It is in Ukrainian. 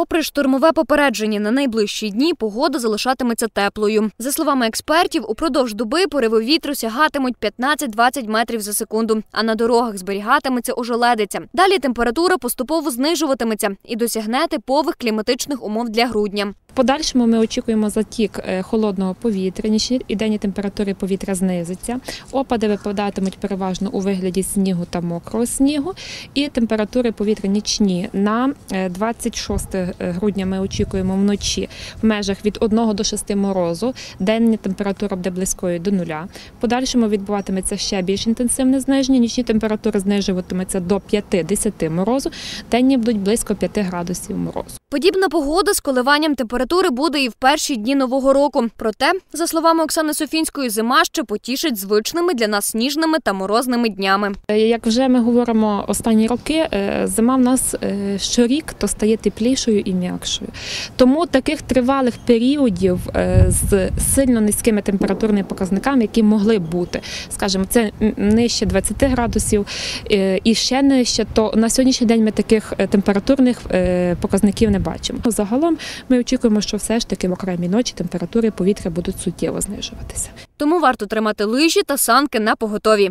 попри штормове попередження на найближчі дні, погода залишатиметься теплою. За словами експертів, упродовж доби пориви вітру сягатимуть 15-20 метрів за секунду, а на дорогах зберігатиметься ожеледиця. Далі температура поступово знижуватиметься і досягне типових кліматичних умов для грудня. В подальшому ми очікуємо затік е, холодного повітря, нічні і денні температури повітря знизиться. Опади випадатимуть переважно у вигляді снігу та мокрого снігу. І температури повітря нічні на е, 26 грудня ми очікуємо вночі в межах від 1 до 6 морозу. Денна температура буде близькою до нуля. В подальшому відбуватиметься ще більш інтенсивне зниження. Нічні температури знижуватимуться до 5-10 морозу. Денні будуть близько 5 градусів морозу. Подібна погода з коливанням температури буде і в перші дні нового року. Проте, за словами Оксани Софінської, зима ще потішить звичними для нас сніжними та морозними днями. Е, Як вже ми говоримо останні роки, е, зима в нас е, щорік то стає теплішою і м'якшою. Тому таких тривалих періодів з сильно низькими температурними показниками, які могли бути, скажімо, це нижче 20 градусів і ще нижче, то на сьогоднішній день ми таких температурних показників не бачимо. Загалом ми очікуємо, що все ж таки в окремі ночі температури повітря будуть суттєво знижуватися. Тому варто тримати лижі та санки на поготові.